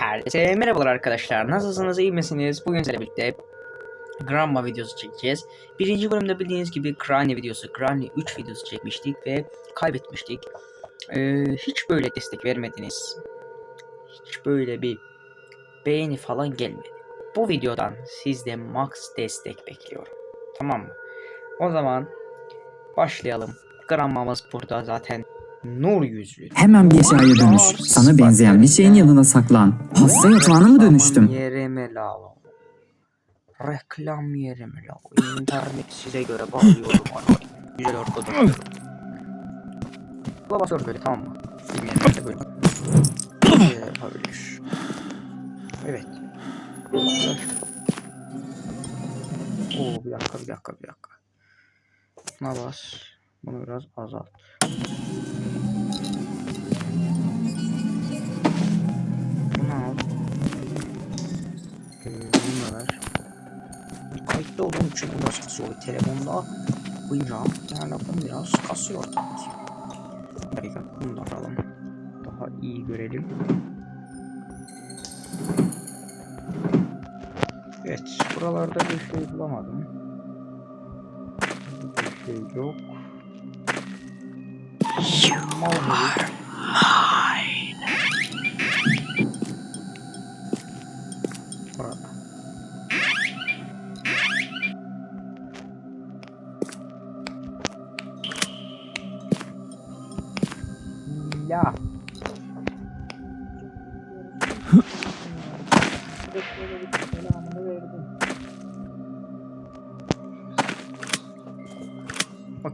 Herkese merhabalar arkadaşlar. Nasılsınız? iyi misiniz? Bugün sizlerle birlikte Grandma videosu çekeceğiz. Birinci bölümde bildiğiniz gibi Granny videosu, Granny 3 videosu çekmiştik ve kaybetmiştik. Ee, hiç böyle destek vermediniz. Hiç böyle bir beğeni falan gelmedi. Bu videodan sizde max destek bekliyorum. Tamam mı? O zaman başlayalım. Grandmamız burada zaten nur yüzlü. Hemen bir eşyaya dönüş. Sana benzeyen bir şeyin yanına saklan. Hasta yatağına mı dönüştüm? Reklam yerime la. Reklam yerime. İnternet size göre bağlıyorum. Güzel arkadaşlar. Baba sor böyle tamam mı? Bilmeyenler de böyle. Yapabilir. Evet. Oo bir dakika bir dakika bir dakika. Buna bas. Bunu biraz azalt. Ver. Kayıtlı olduğum için biraz kasıyor. Telefonda duyunca telefon biraz kasıyor tabii ki. Dakika bunu da alalım. Daha iyi görelim. Evet buralarda bir şey bulamadım. Bir şey yok. Mal gibi. Burada.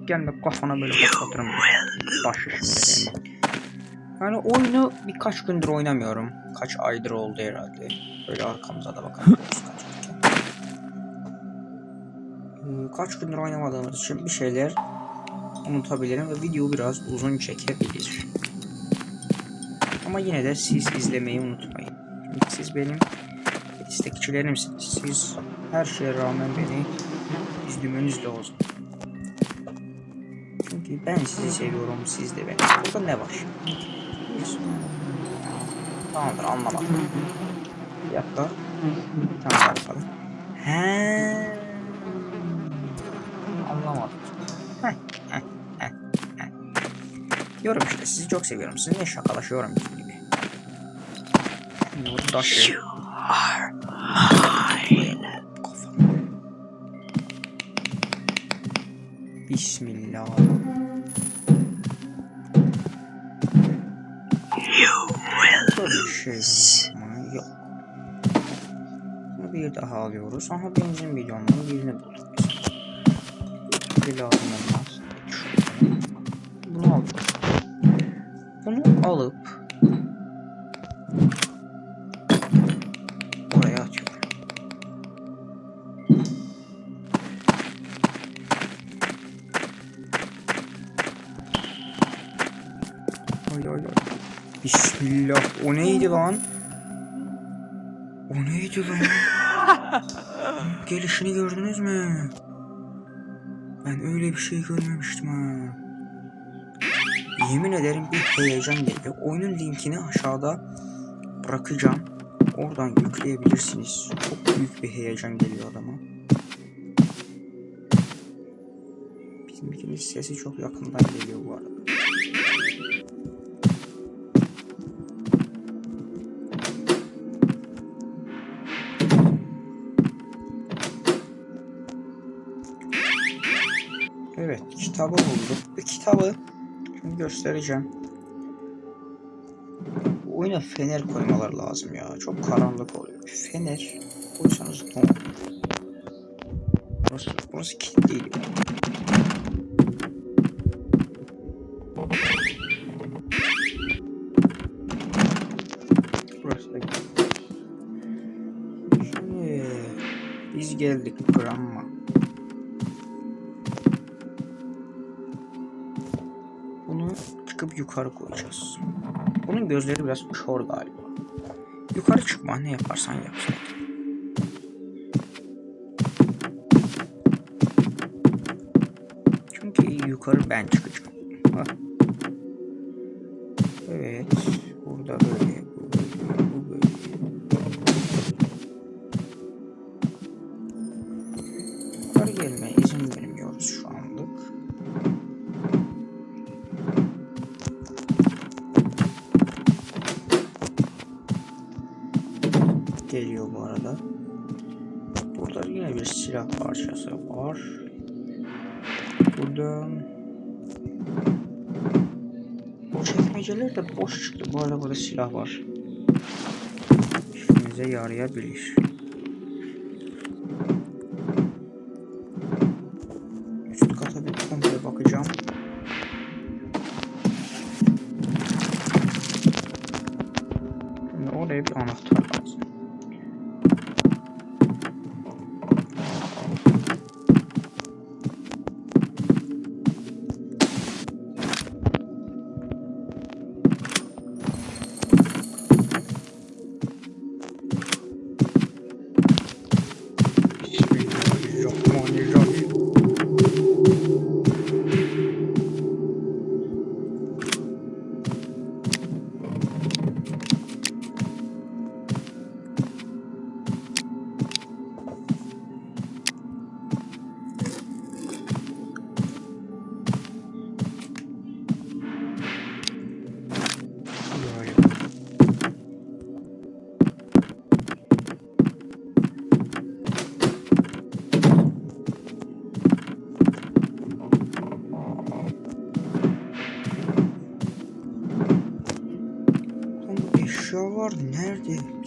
Gelme kafana böyle patlatırım. Baş şimdi Yani oyunu birkaç gündür oynamıyorum. Kaç aydır oldu herhalde. Böyle arkamıza da bakalım. Ee, Kaç gündür oynamadığımız için bir şeyler unutabilirim ve video biraz uzun çekebilir. Ama yine de siz izlemeyi unutmayın. Çünkü siz benim destekçilerimsiniz. Siz her şeye rağmen beni izlemeniz lazım. Çünkü ben sizi seviyorum, siz de beni. Burada ne var? Tamamdır anlamadım. Bir dakika. Daha bakalım. He. Anlamadım. Heh, heh, heh, heh. Diyorum işte sizi çok seviyorum. Sizinle şakalaşıyorum gibi. Taşı. Bismillah. Mı? Yok. Bunu bir daha alıyoruz. Aha benzin bidonunun birini bulduk. Bir lazım olmaz. Bunu aldık. Bunu alıp Bismillah. O neydi lan? O neydi lan? Gelişini gördünüz mü? Ben öyle bir şey görmemiştim ha. Yemin ederim bir heyecan geliyor. Oyunun linkini aşağıda bırakacağım. Oradan yükleyebilirsiniz. Çok büyük bir heyecan geliyor adama. Bizimkinin sesi çok yakından geliyor bu arada. Kitabı bulduk. Bu kitabı şimdi göstereceğim. Bu oyuna fener koymalar lazım ya. Çok karanlık oluyor. Fener koysanız ne? Burası, burası. Burası kilitli. Şimdi biz geldik Gramma. Yukarı koyacağız. Bunun gözleri biraz kör galiba. Yukarı çıkma ne yaparsan yap. Çünkü yukarı ben çıkacağım. Geliyor bu arada. Burada yine bir silah parçası var. Burada bu çekmeceler de boş çıktı. Bu arada burada silah var. İşimize yarayabilir.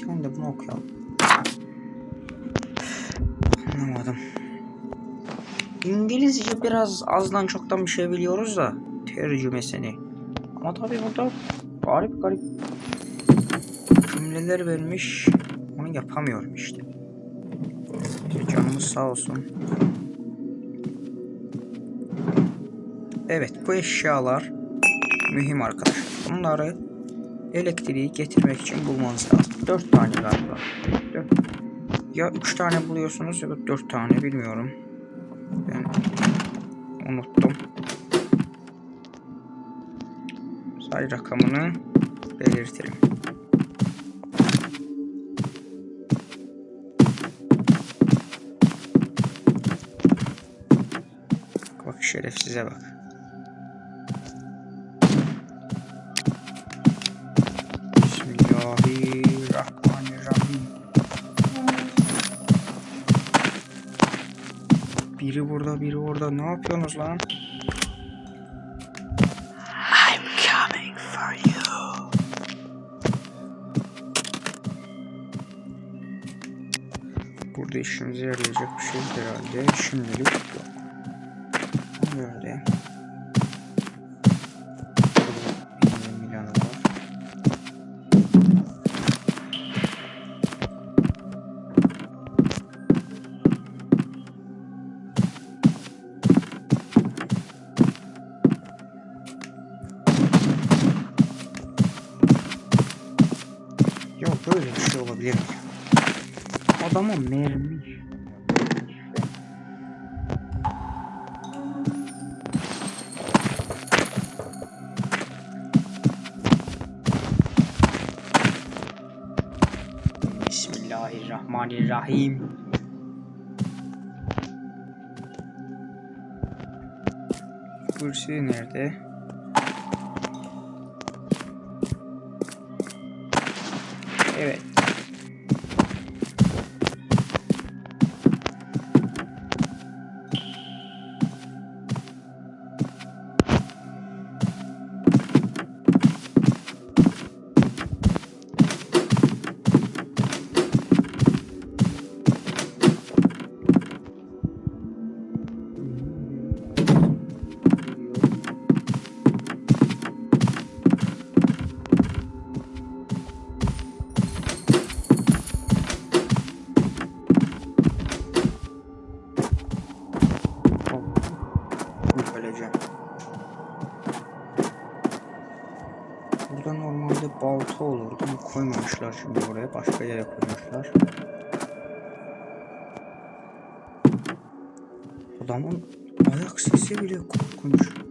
Tane de bunu okuyalım. Anlamadım. İngilizce biraz azdan çoktan bir şey biliyoruz da tercümesini. Ama tabii burada garip garip cümleler vermiş. Onu yapamıyorum. İşte canımız sağ olsun. Evet bu eşyalar mühim arkadaşlar. Bunları elektriği getirmek için bulmanız lazım. 4 tane galiba. Dört. Ya 3 tane buluyorsunuz ya da 4 tane bilmiyorum. Ben unuttum. Say rakamını belirtirim. Bak şerefsize bak. Bismillahirrahmanirrahim. Biri burada, biri orada. Ne yapıyorsunuz lan? I'm coming for you. Burada işimize yarayacak bir şey herhalde. Şimdilik yok. Böyle. Şey olabilir? Adama mermi. Bismillahirrahmanirrahim. Kursi nerede? Evet. Burada normalde balta olurdu ama koymamışlar şimdi oraya başka yere koymuşlar. Adamın ayak sesi bile korkunç.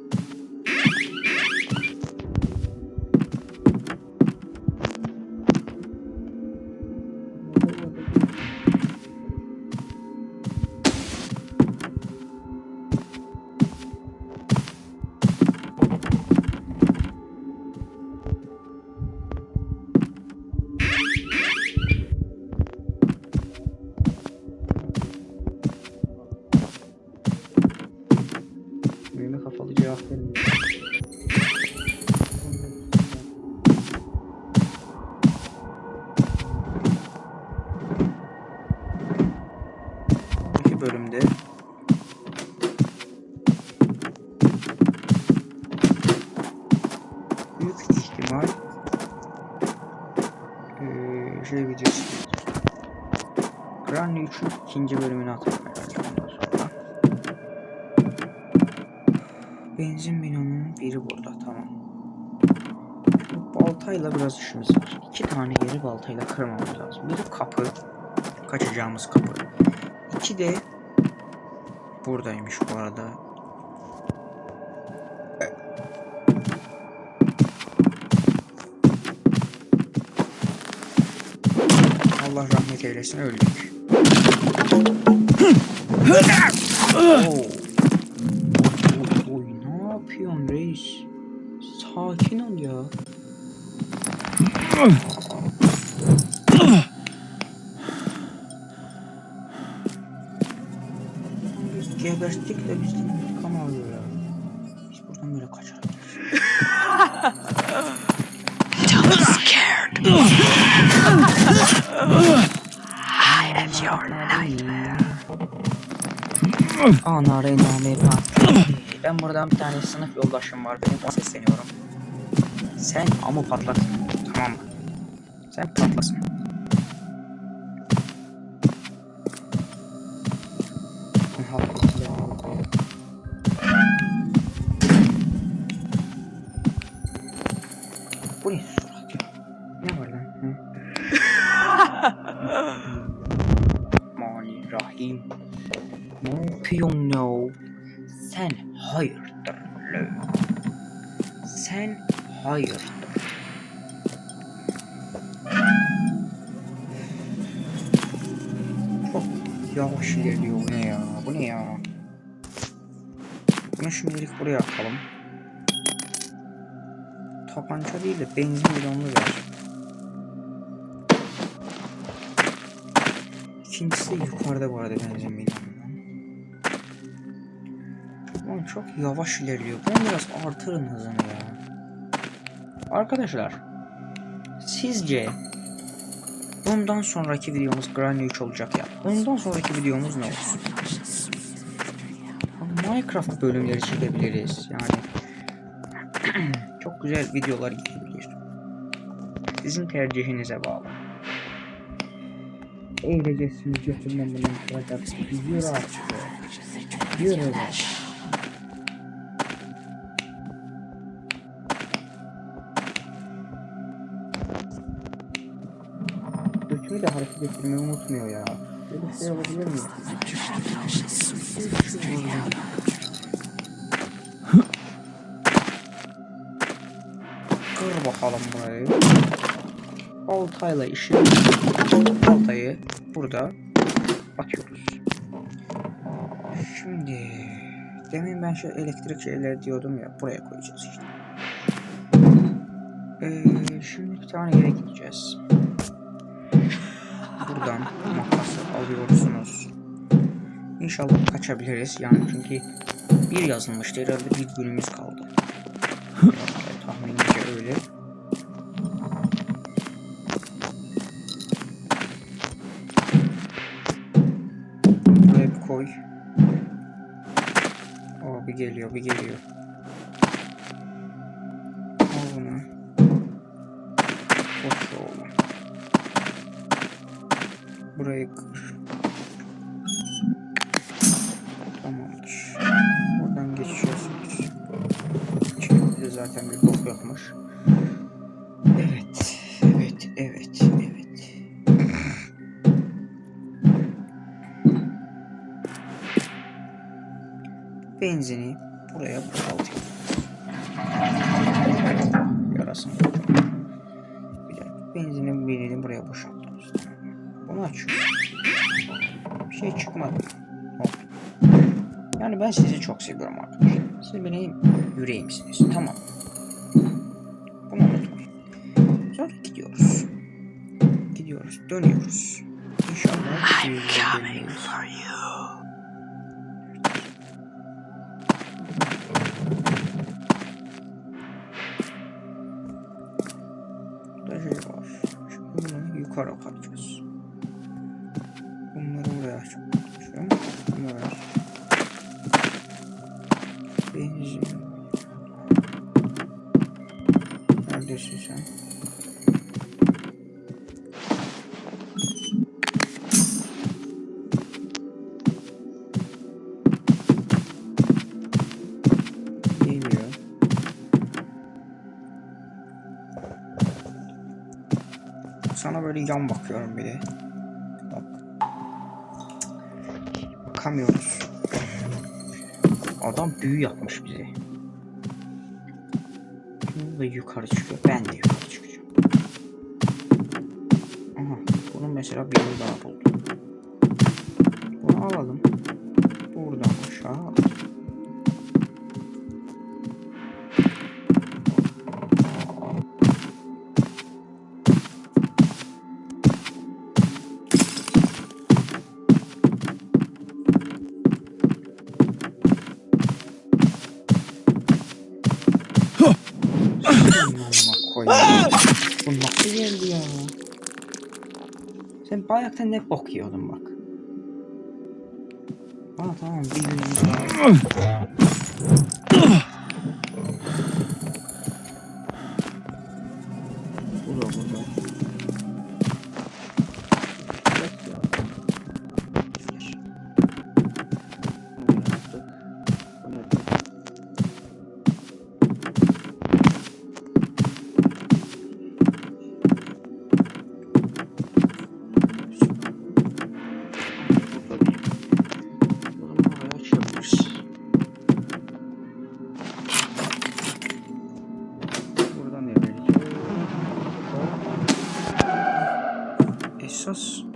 aferin. bölümde Benzin bidonunun biri burada tamam. Şimdi baltayla biraz işimiz var. İki tane yeri baltayla kırmamız lazım. Biri kapı. Kaçacağımız kapı. İki de buradaymış bu arada. Allah rahmet eylesin öldük. Oo. Sakin ol ya. Biz de bizden intikam alıyor ya. Biz buradan böyle kaçarız. I am your nightmare. Ana Reyname Ben buradan bir tane sınıf yoldaşım var. Benim ona sesleniyorum. Sen amı patlat. Tamam mı? Sen patlasın. Bu ne? Ne var lan? Mani Rahim. Ne yapıyorsun ya? Sen hayırdır? Sen hayırdır? Çok yavaş ilerliyor bu ne ya? Bu ne ya? Bunu şimdilik buraya atalım. Tabanca değil de benzin bidonlu ver. İkincisi de yukarıda bu arada benzin. Oğlum çok yavaş ilerliyor. Bunu biraz artırın hızını ya. Arkadaşlar. Sizce bundan sonraki videomuz Granny 3 olacak ya. Bundan sonraki videomuz ne olsun? Minecraft bölümleri çekebiliriz. Yani çok güzel videolar gelebilir. Sizin tercihinize bağlı. Eğlecesiniz götürmem bunu kıracak. Yürü artık. Yürü be. Götümü de hareket ettirmeyi unutmuyor ya. Böyle şey olabilir mi? Kır bakalım burayı. Baltayla işi. Baltayı burada atıyoruz. Şimdi demin ben şu elektrik şeyleri diyordum ya buraya koyacağız işte. Ee, şimdi bir tane yere gideceğiz. Buradan makası alıyorsunuz. İnşallah kaçabiliriz yani çünkü bir yazılmıştı herhalde bir günümüz kaldı. Tahminimce öyle. Buraya bir koy. O bir geliyor bir geliyor. Kır. Tamamdır. Buradan geçiyorsunuz. İçeride zaten bir bok yapmış. Evet. Evet. Evet. Evet. Benzini buraya boşaltayım. Yarasın. Bir dakika. Benzinin birini buraya boşaltıyoruz. Bunu açıyoruz. Bir şey çıkmadı. Hop. Yani ben sizi çok seviyorum arkadaşlar. Siz benim yüreğimsiniz. Tamam. Bunu unutmayın. Sonra gidiyoruz. Gidiyoruz. Dönüyoruz. İnşallah. I'm coming for you. Burada şey var. Şimdi bunu yukarı katacağız. Açalım. Şöyle bakıyorum. Var. Benzin. Neredesin sen? Sana böyle yan bakıyorum bir de. Bakamıyoruz. Adam büyü yapmış bize. Ve yukarı çıkıyor. Ben de yukarı çıkacağım. Aha. Bunun mesela birini daha buldum. Bunu alalım. Buradan aşağı. Sen bayaktan ne bok yiyordun bak. Aa tamam bir yüzümüz var. Texas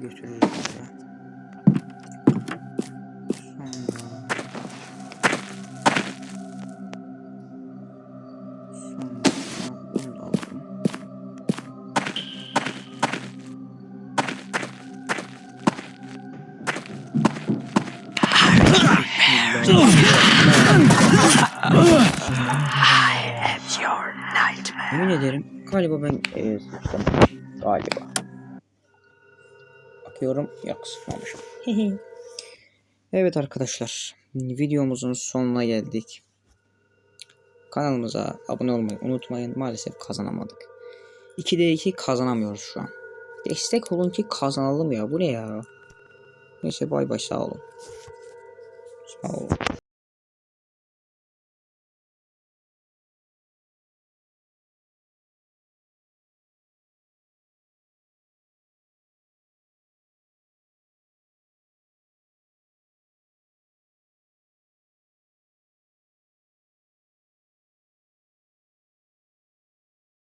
Götürürüz buraya. Sonra Sonra bunu da aldım. Yemin ederim galiba ben e. Galiba. Bakıyorum yok sıçmamışım. evet arkadaşlar videomuzun sonuna geldik. Kanalımıza abone olmayı unutmayın. Maalesef kazanamadık. 2'de 2 kazanamıyoruz şu an. Destek olun ki kazanalım ya. Bu ne ya? Neyse bay bay sağ olun. Sağ olun.